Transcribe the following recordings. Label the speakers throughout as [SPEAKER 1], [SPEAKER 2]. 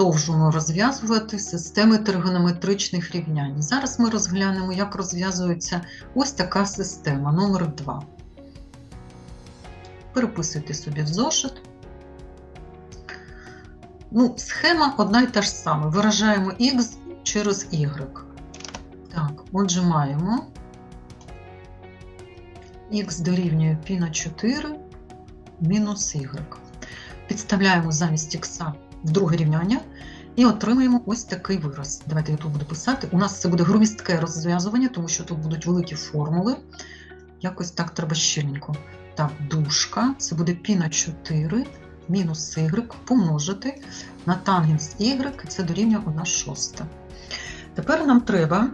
[SPEAKER 1] Продовжуємо розв'язувати системи тригонометричних рівнянь. Зараз ми розглянемо, як розв'язується ось така система номер 2. Переписуйте собі в зошит. Ну, схема одна й та ж сама. Виражаємо x через y. Так, отже, маємо x дорівнює π на 4 мінус y. Підставляємо замість х в друге рівняння і отримаємо ось такий вираз. Давайте я тут буду писати. У нас це буде громістке розв'язування, тому що тут будуть великі формули. Якось так треба щільненько. Так, дужка, це буде π на 4 мінус y помножити на тангенс y, це дорівнює 1 шоста. Тепер нам треба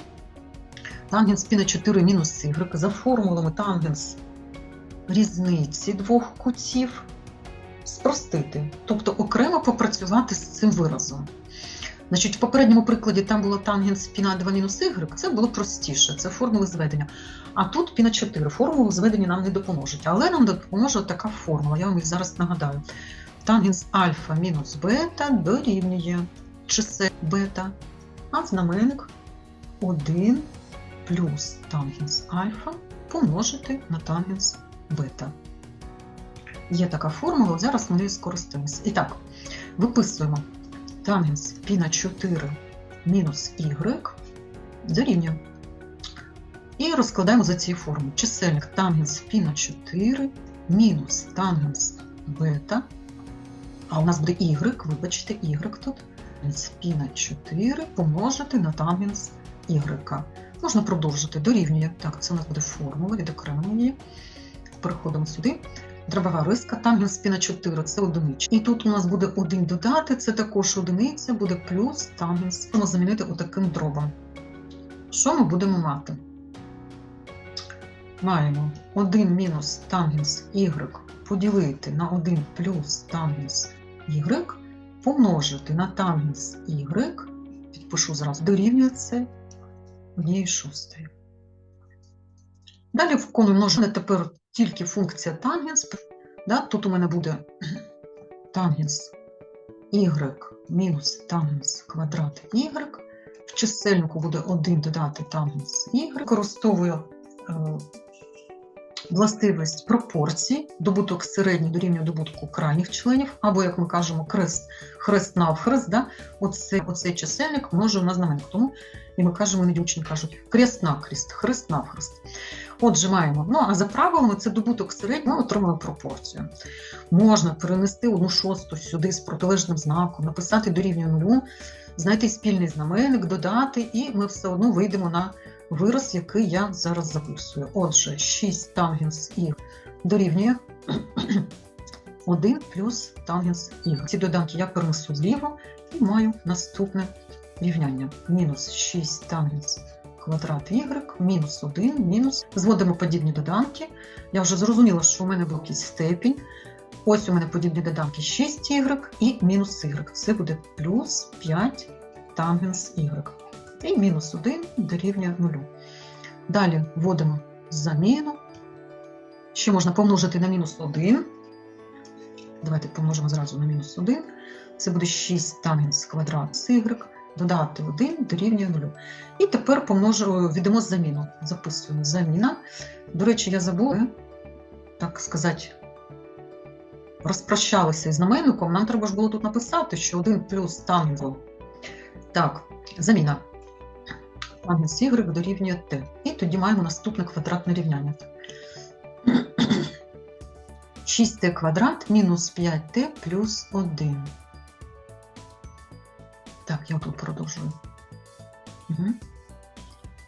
[SPEAKER 1] тангенс π на 4 мінус y за формулами тангенс різниці двох кутів спростити, тобто окремо попрацювати з цим виразом. Значить, В попередньому прикладі там було тангенс π на 2 мінус y, це було простіше, це формули зведення. А тут π на 4. Формули зведення нам не допоможуть, але нам допоможе така формула, я вам їх зараз нагадаю. Тангенс альфа мінус бета дорівнює чисел бета, а знаменник 1 плюс тангенс альфа помножити на тангенс бета. Є така формула, зараз ми нею скористаємося. І так, виписуємо Тангенс пі на 4 мінус y дорівнює. І розкладаємо за цією формою. Чисельник тангенс пі на 4 мінус тангенс бета. А у нас буде y, вибачте, y тут. Пі на 4 помножити на тангенс y. Можна продовжити, дорівнює. Так, це у нас буде формула, відокремлення. Переходимо сюди. Дробова риска, тангенс π на 4 це одиничка. І тут у нас буде 1 додати, це також одиниця, буде плюс тангенс. Можемо замінити отаким дробом. Що ми будемо мати? Маємо 1 мінус тангенс y поділити на 1 плюс тангенс y, помножити на тангенс y, підпишу зразу, дорівнює це 1 шостої. Далі виконуємо множення тепер тільки функція тангенс. Да? Тут у мене буде тангенс y мінус тангенс квадрат y. В чисельнику буде 1 додати тангенс y. Використовую е, властивість пропорцій, добуток середній дорівнює добутку крайніх членів, або, як ми кажемо, хрест, хрест навхрест. Да? Оце, оцей чисельник множив на знаменник. Тому і ми кажемо, іноді учні кажуть, крест накрест, хрест навхрест. Отже, маємо. Ну, а за правилами це добуток середнього, ми отримали пропорцію. Можна перенести одну шосту сюди з протилежним знаком, написати дорівнює нулю, знайти спільний знаменник, додати, і ми все одно вийдемо на вираз, який я зараз записую. Отже, 6 тангенс і дорівнює 1 плюс тангенс і. Ці доданки я перенесу зліво і маю наступне рівняння. Мінус 6 тангенс квадрат y, мінус 1, мінус. Зводимо подібні доданки. Я вже зрозуміла, що у мене був якийсь степінь. Ось у мене подібні доданки 6y і мінус y. Це буде плюс 5 тангенс y. І мінус 1 дорівнює 0. Далі вводимо заміну. Ще можна помножити на мінус 1. Давайте помножимо зразу на мінус 1. Це буде 6 тангенс квадрат y додати 1 дорівнює 0. І тепер помножу, віддамо заміну. Записуємо заміна. До речі, я забула, так сказати, розпрощалися із знаменником. Нам треба ж було тут написати, що 1 плюс тангенс. Так, заміна. Тангенс y дорівнює t. І тоді маємо наступне квадратне рівняння. 6t квадрат мінус 5t плюс 1. Я тут продовжую. Угу.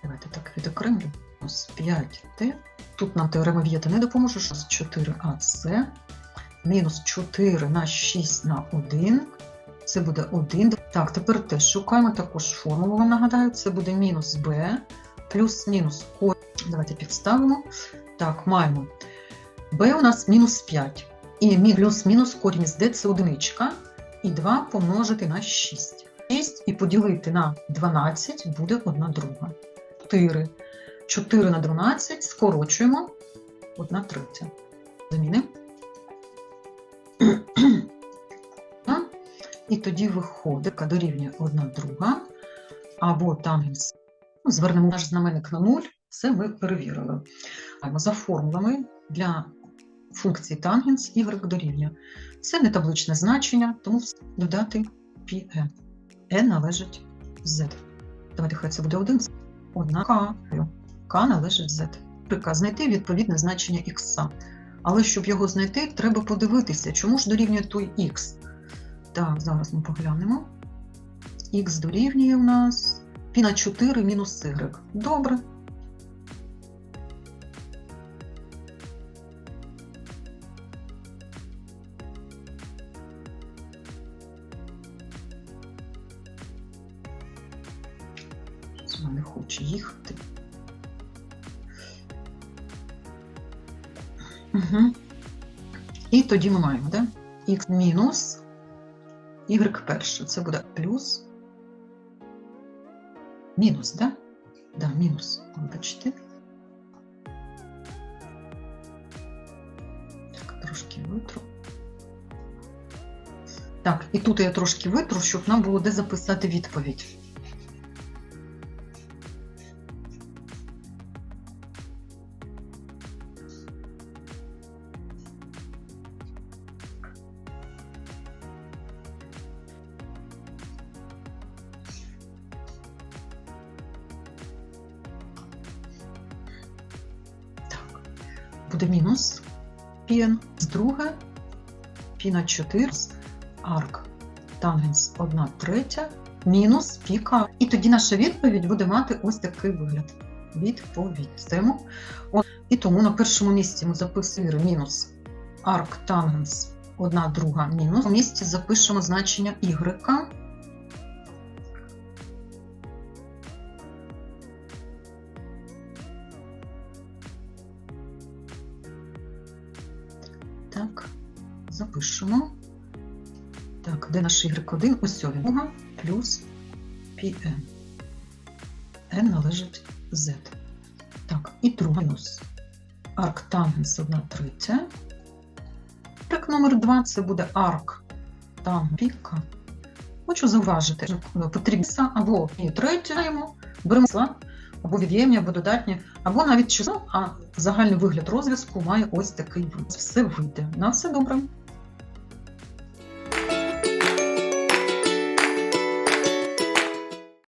[SPEAKER 1] Давайте так відокремлю. Плюс 5t. Тут нам теорема Вієта не допоможе, що з 4ac. Мінус 4 на 6 на 1. Це буде 1. Так, тепер теж шукаємо також формулу, вам нагадаю, це буде мінус b плюс-мінус корінь. Давайте підставимо. Так, маємо. b у нас мінус 5. І плюс-мінус корінь з d це одиничка. І 2 помножити на 6. 6 і поділити на 12 буде 1 друга. 4. 4 на 12 скорочуємо 1 третя. Заміни. І тоді виходить, дорівнює одна друга, або тангенс. Ну, звернемо наш знаменник на 0, це ми перевірили. За формулами для функції тангенс y дорівнює. Це не табличне значення, тому додати πn. N належить z. Давайте хай це буде 1. Одна К. К належить z. Прика знайти відповідне значення х. Але щоб його знайти, треба подивитися, чому ж дорівнює той х. Так, зараз ми поглянемо. Х дорівнює у нас π на 4 мінус y. Добре. Не хоче їхати. Угу. І тоді ми маємо, да? Х мінус y перше. Це буде плюс. Мінус, да? Да, мінус. Бачите? Так, трошки витру. Так, і тут я трошки витру, щоб нам було де записати відповідь. Буде мінус пін з друге, пі на 4, арк, тангенс 1 третя, мінус піка. І тоді наша відповідь буде мати ось такий вигляд. Відповідь. І тому на першому місці ми записуємо мінус арк, тангенс 1 друга мінус. У місці запишемо значення y. Так, запишемо. Так, де наш y1? Ось він. Друга плюс pn. n належить z. Так, і друга мінус. Арк тангенс 1 третя. Трек номер 2 це буде арк там піка. Хочу зауважити, потрібно або і третє беремо або від'ємні, або додатні, або навіть число, а загальний вигляд розв'язку має ось такий вид. Все вийде. На все добре.